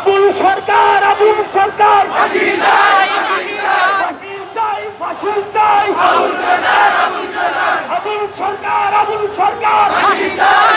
আবুল সরকার আবুল সরকার। আবুল সরকার আবুল সরকার।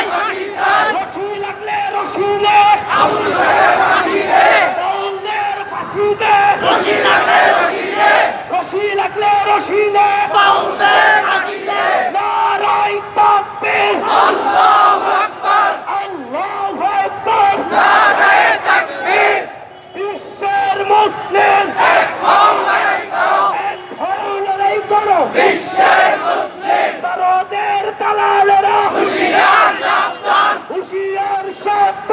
বিশ্বের মুসলিম ভারতের হুশিয়ার সাবধান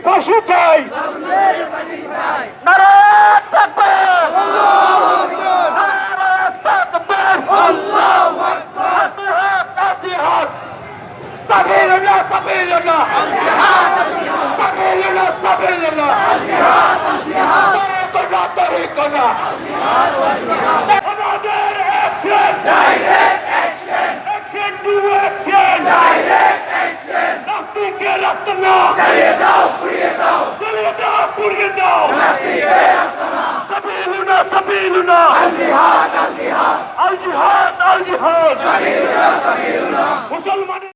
ফাঁসি চাই Direct! আলীকে রাখতে না জ্বালিয়ে দাও পুড়িয়ে দাও। জ্বালিয়ে দাও পুড়িয়ে দাও। নাসিবে আসনা সাবিলুনা সাবিলুনা। আল জিহাদ আল জিহাদ। আল জিহাদ আল জিহাদ। সাবিলুনা সাবিলুনা। মুসলমান